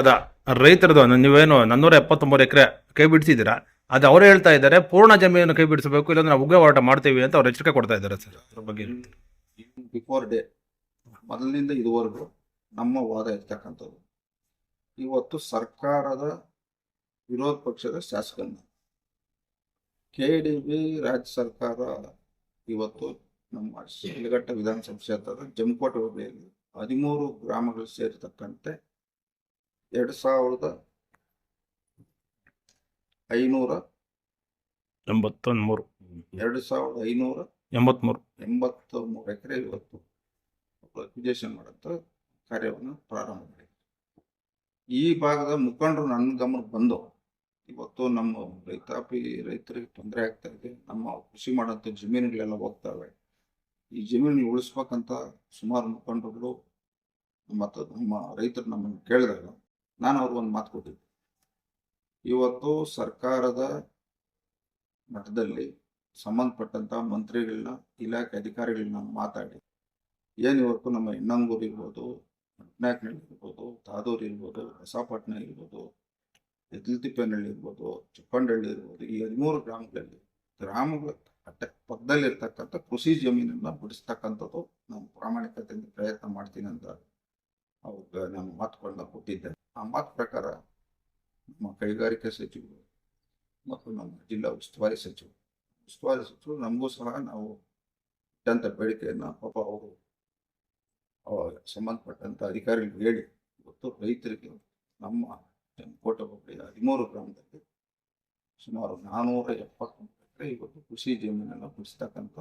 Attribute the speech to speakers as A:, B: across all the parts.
A: ಅದ ರೈತರದು ನೀವೇನು ನನ್ನೂರ ಎಪ್ಪತ್ತೊಂಬತ್ತು ಎಕರೆ ಕೈ ಬಿಡಿಸಿದ್ದೀರಾ? ಅದು ಅವರು ಹೇಳ್ತಾ ಇದ್ದಾರೆ, ಪೂರ್ಣ ಜಮೀನು ಕೈ ಬಿಡಿಸಬೇಕು, ಇಲ್ಲಾಂದ್ರೆ ನಾವು ಉಗ್ರ ಹೋರಾಟ ಮಾಡ್ತೀವಿ ಅಂತ ಅವ್ರು ಎಚ್ಚರಿಕೆ ಕೊಡ್ತಾ ಇದ್ದಾರೆ ಸರ್. ಅದ್ರ ಬಗ್ಗೆ
B: ಬಿಫೋರ್ ಡೇ ಮೊದಲಿನಿಂದ ಇದುವರೆಗೂ ನಮ್ಮ ವಾದ ಇರ್ತಕ್ಕಂಥದ್ದು. ಇವತ್ತು ಸರ್ಕಾರದ ವಿರೋಧ ಪಕ್ಷದ ಶಾಸಕನ ಕೆ ಡಿ ಬಿ ರಾಜ್ಯ ಸರ್ಕಾರ ಇವತ್ತು ನಮ್ಮ ಶಿಲ್ಘಟ್ಟ ವಿಧಾನಸಭಾ ಕ್ಷೇತ್ರದ ಜಮಕೋಟೆ ಹೋಬಳಿಯಲ್ಲಿ ಹದಿಮೂರು ಗ್ರಾಮಗಳು ಸೇರಿರ್ತಕ್ಕಂತೆ ಎರಡು ಸಾವಿರದ ಐನೂರ
A: ಎಂಬತ್ತೊಂದು ಮೂರು.
B: ಎರಡು ಸಾವಿರದ ಐನೂರ
A: ಎಂಬತ್ಮೂರು.
B: ಎಂಬತ್ತ ಮೂರು ಎಕರೆ ಇವತ್ತು ಅಕ್ವಿಜೇಷನ್ ಮಾಡೋಂಥ ಕಾರ್ಯವನ್ನು ಪ್ರಾರಂಭ ಮಾಡಿದೆ ಈ ಭಾಗದ ಮುಖಂಡರು ನನ್ನ ಗಮನಕ್ಕೆ ಬಂದು ಇವತ್ತು ನಮ್ಮ ರೈತಾಪಿ ರೈತರಿಗೆ ತೊಂದರೆ ಆಗ್ತಾ ಇದೆ. ನಮ್ಮ ಕೃಷಿ ಮಾಡೋಂಥ ಜಮೀನುಗಳೆಲ್ಲ ಹೋಗ್ತವೆ ಈ ಜಮೀನು ಉಳಿಸ್ಬೇಕಂತ ಸುಮಾರು ಮುಖಂಡರುಗಳು ಮತ್ತು ನಮ್ಮ ರೈತರು ನಮ್ಮನ್ನು ಕೇಳಿದಾಗ ನಾನು ಅವ್ರಿಗೆ ಒಂದು ಮಾತು ಕೊಟ್ಟಿದ್ದೆ. ಇವತ್ತು ಸರ್ಕಾರದ ಮಟ್ಟದಲ್ಲಿ ಸಂಬಂಧಪಟ್ಟಂತಹ ಮಂತ್ರಿಗಳನ್ನ, ಇಲಾಖೆ ಅಧಿಕಾರಿಗಳನ್ನ ಮಾತಾಡಿ, ಏನು ಇವತ್ತು ನಮ್ಮ ಹೆಣ್ಣಂಗೂರು ಇರ್ಬೋದು ಮಟ್ನಾಕ್ನಲ್ಲಿ ಇರ್ಬೋದು, ತಾದೂರು ಇರ್ಬೋದು ಹೊಸಪಟ್ಟಣ ಇರ್ಬೋದು ಎದ್ಲತಿಪ್ಪೇನಹಳ್ಳಿ ಇರ್ಬೋದು ಚುಪ್ಪಂಡಹಳ್ಳಿ ಇರ್ಬೋದು, ಈ ಹದಿಮೂರು ಗ್ರಾಮಗಳಲ್ಲಿ ಗ್ರಾಮಗಳ ಅಟ್ಟ ಪಕ್ಕದಲ್ಲಿ ಇರ್ತಕ್ಕಂಥ ಕೃಷಿ ಜಮೀನನ್ನ ಬಿಡಿಸ್ತಕ್ಕಂಥದ್ದು ನಾವು ಪ್ರಾಮಾಣಿಕತೆಯಿಂದ ಪ್ರಯತ್ನ ಮಾಡ್ತೀನಿ ಅಂತ ಅವ್ರಿಗೆ ನಮ್ಮ ಮಾತುಗಳನ್ನ ಕೊಟ್ಟಿದ್ದೆ ಆ ಮಾತು ಪ್ರಕಾರ ನಮ್ಮ ಕೈಗಾರಿಕೆ ಸಚಿವರು ಮತ್ತು ನಮ್ಮ ಜಿಲ್ಲಾ ಉಸ್ತುವಾರಿ ಸಚಿವರು ಉಸ್ತುವಾರಿ ಸಚಿವರು ನಮಗೂ ಸಹ ನಾವು ಅತ್ಯಂತ ಬೇಡಿಕೆಯನ್ನು ಪಾಪ ಅವರು ಸಂಬಂಧಪಟ್ಟಂಥ ಅಧಿಕಾರಿಗಳು ಹೇಳಿ ಇವತ್ತು ರೈತರಿಗೆ ನಮ್ಮ ಕೋಟೆ ಹೋಬಳಿಯ ಹದಿಮೂರು ಗ್ರಾಮದಲ್ಲಿ ಸುಮಾರು ನಾನೂರ ಎಪ್ಪತ್ತೊಂದು ಎಕರೆ ಇವತ್ತು ಕೃಷಿ ಜಮೀನನ್ನು ಕುಸಿತಕ್ಕಂಥ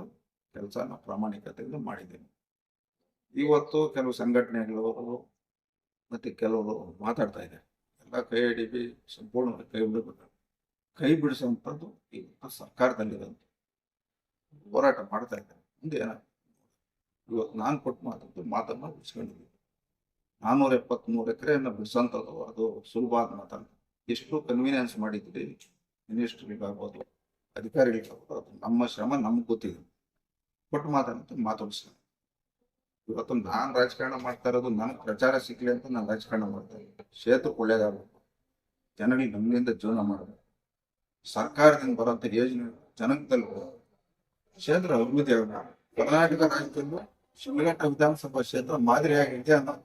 B: ಕೆಲಸನ ಪ್ರಾಮಾಣಿಕತೆಯಿಂದ ಮಾಡಿದ್ದೇನೆ. ಇವತ್ತು ಕೆಲವು ಸಂಘಟನೆಗಳು ಮತ್ತು ಕೆಲವರು ಮಾತಾಡ್ತಾ ಇದ್ದಾರೆ. ಎಲ್ಲ ಕೈ ಹಿಡಿಬಿ ಸಂಪೂರ್ಣವಾಗಿ ಕೈ ಬಿಡಬೇಕು. ಕೈ ಬಿಡಿಸುವಂಥದ್ದು ಇವತ್ತು ಸರ್ಕಾರದಲ್ಲಿರೋದು. ಹೋರಾಟ ಮಾಡ್ತಾ ಇದ್ದಾರೆ. ಮುಂದೆ ಇವತ್ತು ನಾನು ಕೊಟ್ಟು ಮಾತಾಡ್ತೀವಿ ಮಾತನ್ನು ಬಿಡಿಸ್ಕೊಂಡಿದ್ದೀನಿ ನಾನ್ನೂರ ಎಪ್ಪತ್ತ್ಮೂರು ಎಕರೆಯನ್ನು ಬಿಡಿಸೋಂಥದ್ದು ಅದು ಸುಲಭ ಅಂತ ಮಾತಲ್ಲ. ಎಷ್ಟು ಕನ್ವೀನಿಯನ್ಸ್ ಮಾಡಿದ್ರಿ ಮಿನಿಸ್ಟ್ರಿಗಾಗ್ಬೋದು ಅಧಿಕಾರಿಗಳಿಗಾಗ್ಬೋದು ಅದು ನಮ್ಮ ಶ್ರಮ, ನಮ್ಗೆ ಗೊತ್ತಿದೆ. ಕೊಟ್ಟು ಮಾತಾಡ್ತೀವಿ ಮಾತಾಡಿಸ್ಕೊಂಡು ಇವತ್ತು ನಾನು ರಾಜಕಾರಣ ಮಾಡ್ತಾ ಇರೋದು ನನಗೆ ಪ್ರಚಾರ ಸಿಗ್ಲಿ ಅಂತ ನಾನು ರಾಜಕಾರಣ ಮಾಡ್ತಾ ಇದ್ದೀನಿ ಕ್ಷೇತ್ರಕ್ಕೆ ಒಳ್ಳೇದಾಗಬೇಕು. ಜನಗಳಿಗೆ ನಮ್ಮಿಂದ ಜೀವನ ಮಾಡಬೇಕು. ಸರ್ಕಾರದಿಂದ ಬರುವಂತ ಯೋಜನೆ ಜನದಲ್ಲಿ ಕ್ಷೇತ್ರ ಅಭಿವೃದ್ಧಿ ಆಗಬೇಕು ಕರ್ನಾಟಕ ರಾಜ್ಯದಲ್ಲೂ ಶಿವಘಟ್ಟ ವಿಧಾನಸಭಾ ಕ್ಷೇತ್ರ ಮಾದರಿಯಾಗಿದೆ ಅನ್ನೋ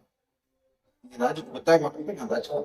B: ರಾಜ್ಯಕ್ಕೆ ಗೊತ್ತಾಗಬೇಕಂತ ನಾನು ರಾಜಕಾರಣ.